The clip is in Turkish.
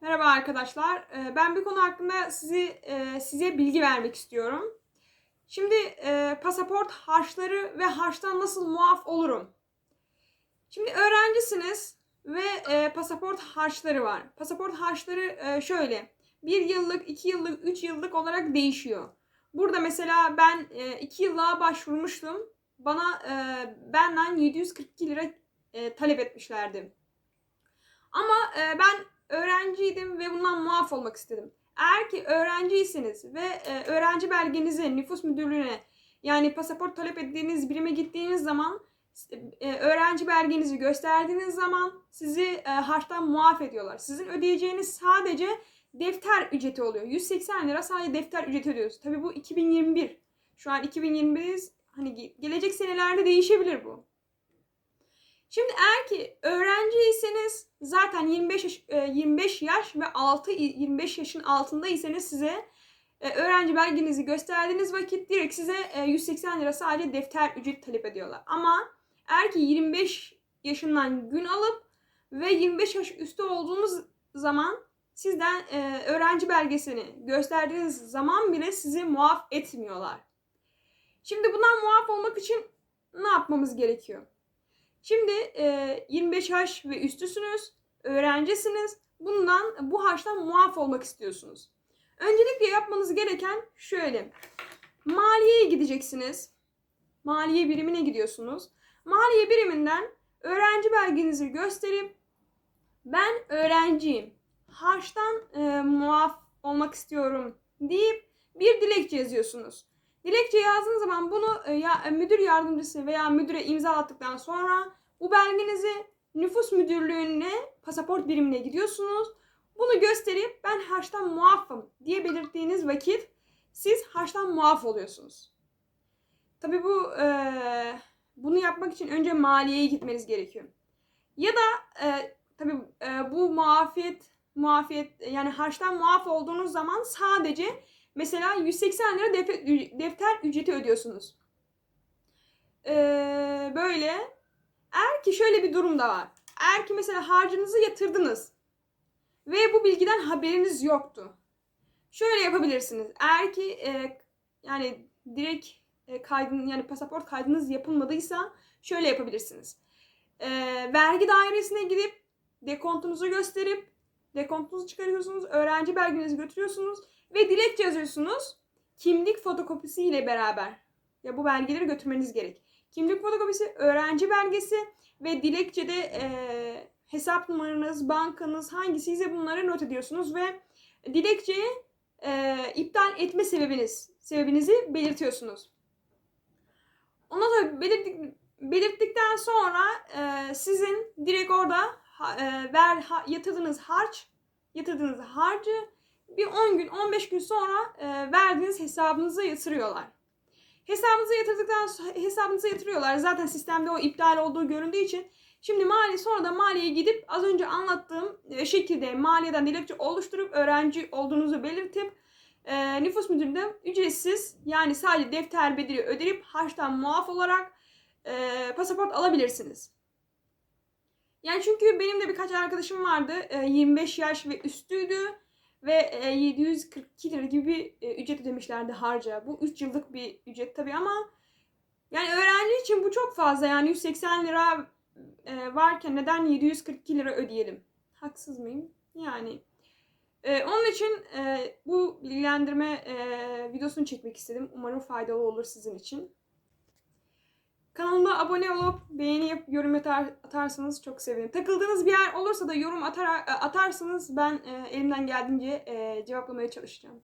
Merhaba arkadaşlar. Ee, Ben bir konu hakkında sizi e, size bilgi vermek istiyorum. Şimdi e, pasaport harçları ve harçtan nasıl muaf olurum? Şimdi öğrencisiniz ve e, pasaport harçları var. Pasaport harçları şöyle. Bir yıllık, iki yıllık, üç yıllık olarak değişiyor. Burada mesela ben iki yıllığa başvurmuştum. Bana benden 742 lira talep etmişlerdi. Ama ben öğrenciydim ve bundan muaf olmak istedim. Eğer ki öğrenciyseniz ve e, öğrenci belgenizi nüfus müdürlüğüne yani pasaport talep ettiğiniz birime gittiğiniz zaman e, öğrenci belgenizi gösterdiğiniz zaman sizi e, harçtan muaf ediyorlar. Sizin ödeyeceğiniz sadece defter ücreti oluyor. 180 lira sadece defter ücreti ödüyoruz. Tabii bu 2021. Şu an 2021'deyiz. Hani ge- gelecek senelerde değişebilir bu. Şimdi eğer ki öğrenciyseniz zaten 25 yaş, e, 25 yaş ve altı 25 yaşın altındaysanız size e, öğrenci belgenizi gösterdiğiniz vakit direkt size e, 180 lira sadece defter ücret talep ediyorlar. Ama eğer ki 25 yaşından gün alıp ve 25 yaş üstü olduğunuz zaman sizden e, öğrenci belgesini gösterdiğiniz zaman bile sizi muaf etmiyorlar. Şimdi bundan muaf olmak için ne yapmamız gerekiyor? Şimdi e, 25 yaş ve üstüsünüz, öğrencisiniz. Bundan bu harçtan muaf olmak istiyorsunuz. Öncelikle yapmanız gereken şöyle. Maliyeye gideceksiniz. Maliye birimine gidiyorsunuz. Maliye biriminden öğrenci belgenizi gösterip ben öğrenciyim. Harçtan e, muaf olmak istiyorum deyip bir dilekçe yazıyorsunuz. Dilekçe yazdığınız zaman bunu e, ya, e, müdür yardımcısı veya müdüre imza attıktan sonra bu belgenizi nüfus müdürlüğüne, pasaport birimine gidiyorsunuz. Bunu gösterip ben harçtan muafım diye belirttiğiniz vakit siz harçtan muaf oluyorsunuz. Tabii bu e, bunu yapmak için önce maliyeye gitmeniz gerekiyor. Ya da e, tabii e, bu muafiyet muafiyet yani harçtan muaf olduğunuz zaman sadece mesela 180 lira defter, ücreti ödüyorsunuz. Ee, böyle. Eğer ki şöyle bir durum da var. Eğer ki mesela harcınızı yatırdınız ve bu bilgiden haberiniz yoktu. Şöyle yapabilirsiniz. Eğer ki e, yani direkt e, kaydın yani pasaport kaydınız yapılmadıysa şöyle yapabilirsiniz. E, vergi dairesine gidip dekontunuzu gösterip dekontunuzu çıkarıyorsunuz, öğrenci belgenizi götürüyorsunuz ve dilekçe yazıyorsunuz. Kimlik fotokopisi ile beraber. Ya bu belgeleri götürmeniz gerek. Kimlik fotokopisi, öğrenci belgesi ve dilekçede e, hesap numaranız, bankanız hangisiyse bunları not ediyorsunuz ve dilekçeyi e, iptal etme sebebiniz, sebebinizi belirtiyorsunuz. Ondan sonra belirttik, belirttikten sonra e, sizin direkt orada e, ver ha, yatırdığınız harç, yatırdığınız harcı bir 10 gün, 15 gün sonra e, verdiğiniz hesabınıza yatırıyorlar. Hesabınıza yatırdıktan sonra hesabınıza yatırıyorlar. Zaten sistemde o iptal olduğu göründüğü için şimdi mali sonra da maliye gidip az önce anlattığım e, şekilde maliyeden dilekçe oluşturup öğrenci olduğunuzu belirtip e, nüfus müdürlüğünden ücretsiz yani sadece defter bedeli ödeyip harçtan muaf olarak e, pasaport alabilirsiniz. Yani çünkü benim de birkaç arkadaşım vardı. e, 25 yaş ve üstüydü ve e, 742 lira gibi bir e, ücret ödemişlerdi harca. Bu 3 yıllık bir ücret tabii ama yani öğrenci için bu çok fazla. Yani 180 lira e, varken neden 742 lira ödeyelim? Haksız mıyım? Yani e, onun için e, bu bilgilendirme e, videosunu çekmek istedim. Umarım faydalı olur sizin için. Kanalıma abone olup beğeni yapıp yorum atar, atarsanız çok sevinirim. Takıldığınız bir yer olursa da yorum atar, atarsanız ben e, elimden geldiğince e, cevaplamaya çalışacağım.